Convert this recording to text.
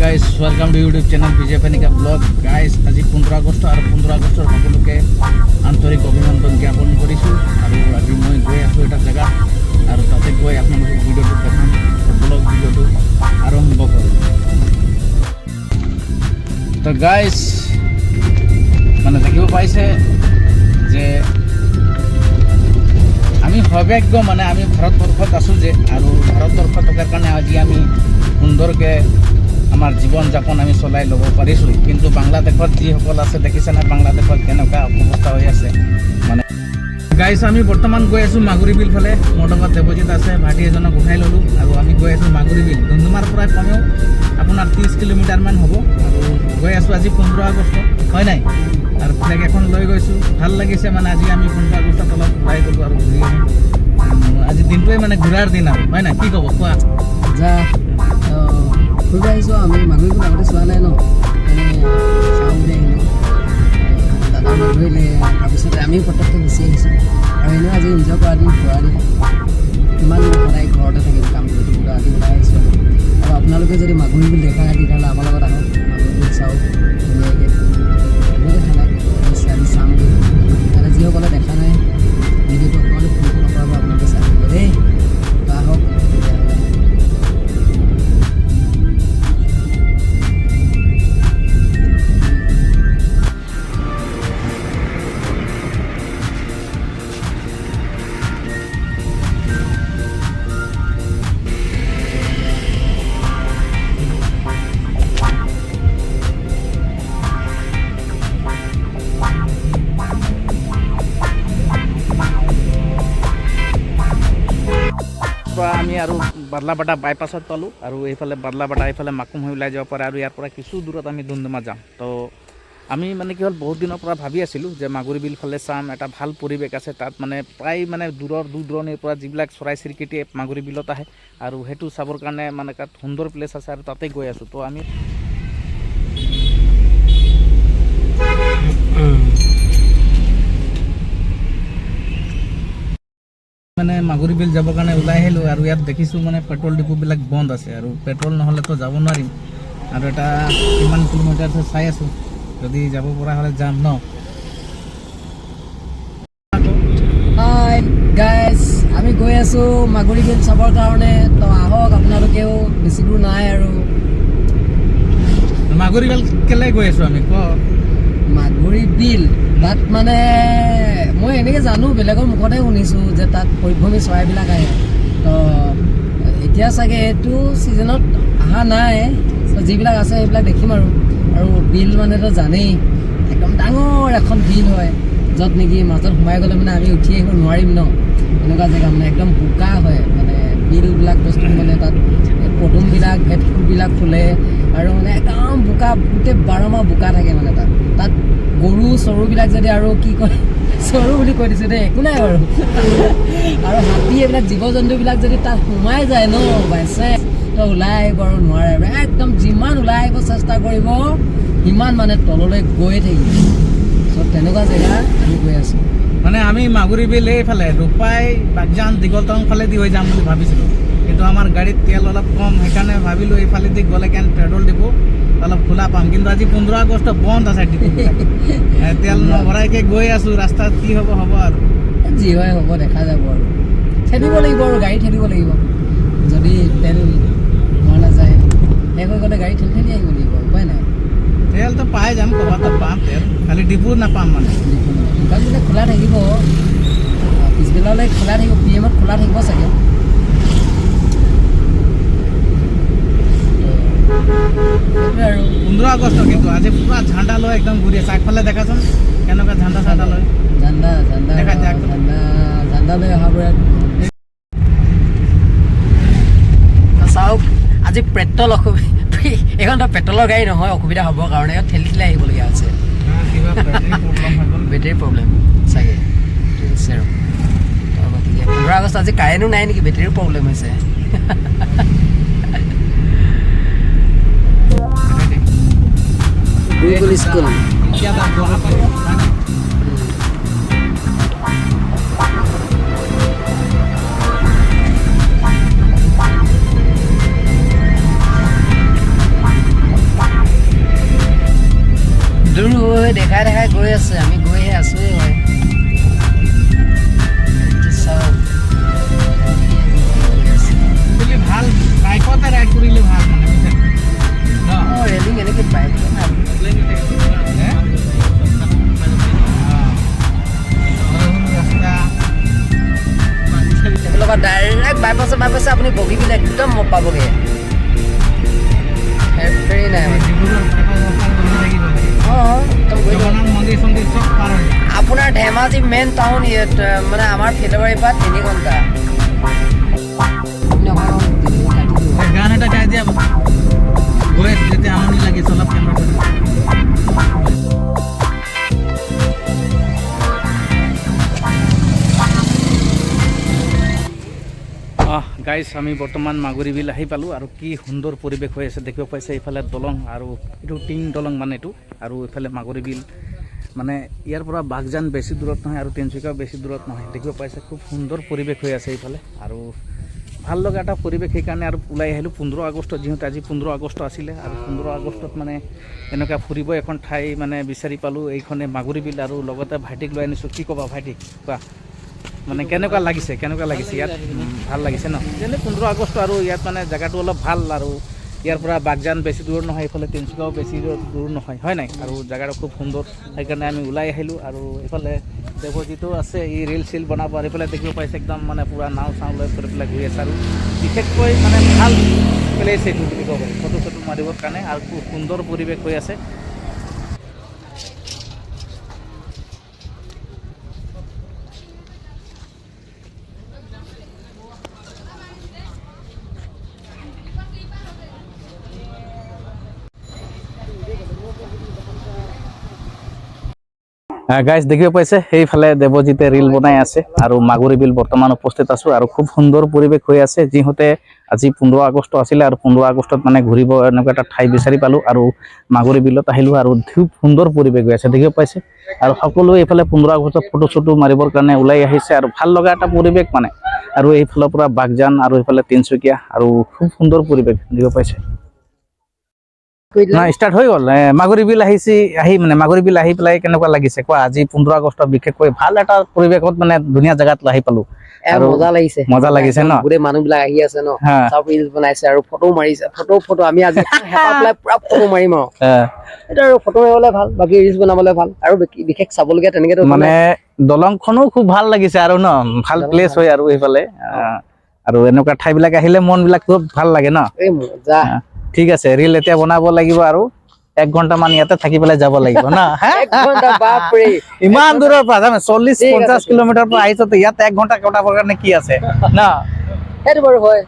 Guys welcome to YouTube channel Bijay Penika vlog guys আজি পোন্ধৰ August আৰু পোন্ধৰ আগষ্টৰ সকলোকে আন্তৰিক অভিনন্দন জ্ঞাপন কৰিছোঁ আৰু আজি মই গৈ আছোঁ এটা জেগাত আৰু তাতে গৈ আপোনালোকক ভিডিঅ'টো দেখাম ব্লগ ভিডিঅ'টো আৰম্ভ কৰোঁ তো গাইজ মানে দেখিব পাইছে যে আমি সৌভাগ্য মানে আমি ভাৰতবৰ্ষত আছোঁ যে আৰু ভাৰতবৰ্ষত থকাৰ কাৰণে আজি আমি সুন্দৰকৈ আমাৰ জীৱন যাপন আমি চলাই ল'ব পাৰিছোঁ কিন্তু বাংলাদেশত যিসকল আছে দেখিছেনে বাংলাদেশত কেনেকুৱা অৱস্থা হৈ আছে? মানে গাইছ আমি বৰ্তমান গৈ আছোঁ মাগুৰী বিল ফালে। মোৰ লগত দেৱজিত আছে, ভাইটি এজনক উঠাই ল'লোঁ আৰু আমি গৈ আছোঁ মাগুৰী বিল। ডুমডুমাৰ পৰা কমেও আপোনাৰ ত্ৰিছ কিলোমিটাৰমান হ'ব। আৰু গৈ আছোঁ আজি পোন্ধৰ আগষ্ট, হয় নাই? আৰু ফ্লেগ এখন লৈ গৈছোঁ। ভালো লাগিছে মানে আজি আমি পোন্ধৰ আগষ্টত অলপ ওলাই গ'লোঁ আৰু ঘূৰি আজি দিনটোৱে মানে ঘূৰাৰ দিন আৰু, হয় নাই? কি ক'ব কোৱা? যা ফুৰিব আহিছোঁ আমি মাগুৰীবোৰ আগতে চোৱা নাই ন চাওঁ বুলি আহিলোঁ দাদা নধৰিলে তাৰপিছতে আমিও পটককৈ গুচি আহিছোঁ আৰু এনেও আজি এনজয় কৰা দিন ফুৰা দিন কিমান সদায় ঘৰতে থাকিম কাম কৰি আজি ওলাই আহিছোঁ আৰু আপোনালোকে যদি মাগুৰী বিল দেখা তেতিয়াহ'লে আমাৰ লগত আহক মাগুৰী চাওক ধুনীয়াকৈ ধুনীয়াকৈ নিশ্চয় আমি চামগৈ তাতে যিসকলে দেখা বাদলাবাটা বাইপাছত পালোঁ আৰু এইফালে বাদলাবাটা, এইফালে মাকুম হৈ ওলাই যাব পাৰে আৰু ইয়াৰ পৰা কিছু দূৰত আমি ডুমডুমা যাম। তো আমি মানে কি হ'ল, বহুত দিনৰ পৰা ভাবি আছিলোঁ যে মাগুৰী বিল ফালে চাম, এটা ভালো পৰিৱেশ আছে, তাত মানে প্ৰায় মানে দূৰৰ, দূৰ দূৰণিৰ পৰা যিবিলাক চৰাই চিৰিকটিয়ে মাগুৰী বিলত আহে আৰু সেইটো চাবৰ কাৰণে মানে তাত সুন্দৰ প্লেচ আছে আৰু তাতে গৈ আছোঁ। তো আমি মানে মাগুৰী বিল যাবৰ কাৰণে ওলাই আহিলোঁ আৰু ইয়াত দেখিছোঁ মানে পেট্ৰল ডিপুবিলাক বন্ধ আছে আৰু পেট্ৰল নহ'লেতো যাব নোৱাৰিম। আৰু এটা কিমান কিলোমিটাৰ চাই আছোঁ যদি যাব পৰা হ'লে যাম ন? গাইজ আমি গৈ আছোঁ মাগুৰী বিল চাবৰ কাৰণে। তো আহক আপোনালোকেও বেছি দূৰ নাই আৰু। মাগুৰী বিল কেলৈ গৈ আছোঁ আমি? ক? মাগুৰী বিল তাত মানে মই এনেকৈ জানো বেলেগৰ মুখতে শুনিছোঁ যে তাত পৰিভ্ৰমী চৰাইবিলাক আহে। তো এতিয়া চাগে এইটো ছিজনত অহা নাই। যিবিলাক আছে সেইবিলাক দেখিম আৰু। আৰু বিল মানেতো জানেই একদম ডাঙৰ এখন বিল হয় য'ত নেকি মাজত সোমাই গ'লে মানে আমি উঠি আহিব নোৱাৰিম ন। এনেকুৱা জেগা মানে একদম বোকা হয় মানে বিলবিলাক বস্তু মানে তাত পদুমবিলাক ভেটকুবিলাক ফুলে। আৰু মানে একদম বোকা, গোটেই বাৰ মাহ বোকা থাকে মানে তাত। তাত গৰু, চৰুবিলাক যদি আৰু কি কয়, চৰু বুলি কৈ দিছোঁ দেই, একো নাই বাৰু। আৰু হাতী, এইবিলাক জীৱ জন্তুবিলাক যদি তাত সোমাই যায় ন বাইছে তো ওলাই আহিব আৰু নোৱাৰে। একদম যিমান ওলাই আহিব চেষ্টা কৰিব, সিমান মানে তললৈ গৈয়ে থাকিব। চ' তেনেকুৱা জেগা আমি গৈ আছোঁ। মানে আমি মাগুৰী বিল এইফালে, ৰূপাই বাগজান দীঘলটং ফালেদি হৈ যাম বুলি ভাবিছিলোঁ। কিন্তু আমাৰ গাড়ীত তেল অলপ কম সেইকাৰণে ভাবিলোঁ এইফালেদি গ'লে কেন পেট্ৰল ডিপু অলপ খোলা পাম। কিন্তু আজি পোন্ধৰ আগষ্ট বন্ধ আছে তেল নভৰাইকৈ গৈ আছোঁ ৰাস্তাত কি হ'ব হ'ব আৰু। যি হয় হ'ব দেখা যাব আৰু। খেদিব লাগিব আৰু গাড়ী খেদিব লাগিব। যদি তেল হোৱা নাযায় শেষ হৈ গ'লে গাড়ী ঠেলি ঠেলি আহিব লাগিব উপায় নাই। তেলটো পাই যাম ক'ৰবাত পাম তেল খালি ডিপু নাপাম মানে। দোকানবিলাক খোলা থাকিব পিছবেলালৈ খোলা থাকিব পি এমত খোলা থাকিব চাগে। আৰু পোন্ধৰ আগষ্ট কিন্তু আজি পুৰা ঝাণ্ডা লৈ একদম ঘূৰি আছে। আগফালে দেখাচোন কেনেকুৱা ঝাণ্ডা চাণ্ডা লৈ। ঠাণ্ডা ঠাণ্ডা দেখা যাক। ঠাণ্ডা ঠাণ্ডা লৈ অহাবোৰে চাওক আজি পেট্ৰল অসুবিধা এইখন পেট্ৰলৰ গাড়ী নহয় অসুবিধা হ'বৰ কাৰণে ঠেলি ঠেলি আহিবলগীয়া হৈছে। বেটেৰী প্ৰব্লেম চাগে। সেইটো হৈছে আৰু পোন্ধৰ আগষ্ট আজি কাৰেণ্টো নাই নেকি? বেটেৰীও প্ৰব্লেম হৈছে। Google school. দূৰ হৈ দেখাই দেখাই গৈ আছে আমি গৈহে আছোঁৱেই হয় ভালো বাইকতে ৰাইড কৰিলে ভালো মানে হে? অ। সৰু সৰু ৰাস্তা সেইফালৰ ডাইৰেক্ট বাইপাছে বাইপাছে আপুনি বগী পিনে একদম পাবগৈ হেৰি নাই। আপোনাৰ ধেমাজি মেইন টাউন ইয়াত মানে আমাৰ ফিলবাৰীৰ পৰা তিনি ঘণ্টা গান এটা গাই দিয়া গৈ আছো যেতিয়া আমনি লাগিছে অলপ কেন্দ্ৰ কৰি অঁ গাইজ আমি বৰ্তমান মাগুৰী বিল আহি পালোঁ আৰু কি সুন্দৰ পৰিৱেশ হৈ আছে, দেখিব পাইছে এইফালে দলং আৰু এইটো টিং দলং মানে এইটো, আৰু এইফালে মাগুৰী বিল। মানে ইয়াৰ পৰা বাগজান বেছি দূৰত নহয় আৰু তিনিচুকীয়াও বেছি দূৰত নহয়, দেখিব পাইছে, খুব সুন্দৰ পৰিৱেশ হৈ আছে এইফালে। আৰু ভালো লগা এটা পৰিৱেশ সেইকাৰণে আৰু ওলাই আহিলোঁ। পোন্ধৰ আগষ্টত যিহেতু আজি পোন্ধৰ আগষ্ট আছিলে আৰু পোন্ধৰ আগষ্টত মানে এনেকুৱা ফুৰিব এখন ঠাই মানে বিচাৰি পালোঁ, এইখনে মাগুৰী বিল আৰু লগতে ভাইটিক লৈ আনিছোঁ। কি ক'বা ভাইটিক? কোৱা? মানে কেনেকুৱা লাগিছে? কেনেকুৱা লাগিছে ইয়াত? ভালো লাগিছে ন? যেনে পোন্ধৰ আগষ্ট আৰু ইয়াত মানে জেগাটো অলপ ভালো আৰু ইয়াৰ পৰা বাগজান বেছি দূৰ নহয়, এইফালে তিনিচুকীয়াও বেছি দূৰ নহয়, হয় নাই? আৰু জেগাটো খুব সুন্দৰ, সেইকাৰণে আমি ওলাই আহিলোঁ আৰু এইফালে দেৱজিতো আছে, ই ৰিল চিল বনাব আৰু এইফালে দেখিব পাইছে একদম মানে পূৰা নাও চাও লৈ কৰি পেলাই গৈ আছে আৰু বিশেষকৈ মানে ভালো প্লেচ এইটো বুলি ক'ব ফটো চটো মাৰিবৰ কাৰণে আৰু খুব সুন্দৰ পৰিৱেশ হৈ আছে। গাইজ দেখিব পাইছে, সেইফালে দেৱজিতে ৰিল বনাই আছে আৰু মাগুৰী বিল বৰ্তমান উপস্থিত আছোঁ আৰু খুব সুন্দৰ পৰিৱেশ হৈ আছে। যিহঁতে আজি পোন্ধৰ আগষ্ট আছিলে আৰু পোন্ধৰ আগষ্টত মানে ঘূৰিব এনেকুৱা এটা ঠাই বিচাৰি পালোঁ আৰু মাগুৰী বিলত আহিলোঁ আৰু খুব সুন্দৰ পৰিৱেশ হৈ আছে, দেখিব পাইছে। আৰু সকলোৱে এইফালে পোন্ধৰ আগষ্টত ফটো চটো মাৰিবৰ কাৰণে ওলাই আহিছে আৰু ভালো লগা এটা পৰিৱেশ মানে। আৰু এইফালৰ পৰা বাগজান আৰু এইফালে তিনিচুকীয়া আৰু খুব সুন্দৰ পৰিৱেশ, দেখিব পাইছে। ষ্টাৰ্ট হৈ গ'ল। মাগুৰী বিল আহিছে আহি মানে মাগুৰী বিল আহি পেলাই কেনেকুৱা লাগিছে? কোৱা আজি পোন্ধৰ আগষ্ট বিশেষকৈ ভালো এটা পৰিৱেশত মানে ধুনীয়া জেগাত আহি পালোঁ। মজা লাগিছে। মজা লাগিছে ন? গোটেই মানুহ বিলাক আহি আছে ন? ৰিলচ বনাইছে আৰু ফটো মাৰিছে। ফটো ফটো আমি আজি পুৰা ফটো মাৰিম আৰু। এ, সেইটো আৰু ফটো মাৰিবলৈ ভালো বাকী ৰিলচ বনাবলৈ ভালো। আৰু বিশেষ- চাবলগীয়া তেনেকেতো মানে দলংখনো খুব ভালো লাগিছে আৰু ন? ভালো প্লেচ হয় আৰু এইফালে। আহ, আৰু এনেকুৱা ঠাইবিলাক আহিলে মন বিলাক খুব ভালো লাগে ন? ঠিক আছে ৰিল এতিয়া বনাব লাগিব আৰু এক ঘণ্টা মান ইয়াতে থাকি পেলাই যাব লাগিব না? ইমান দূৰৰ পৰা জানে চল্লিশ পঞ্চাশ কিলোমিটাৰ পৰা আহিছ ইয়াত এক ঘণ্টা কটাবৰ কাৰণে কি আছে না? সেইটো বাৰু হয়।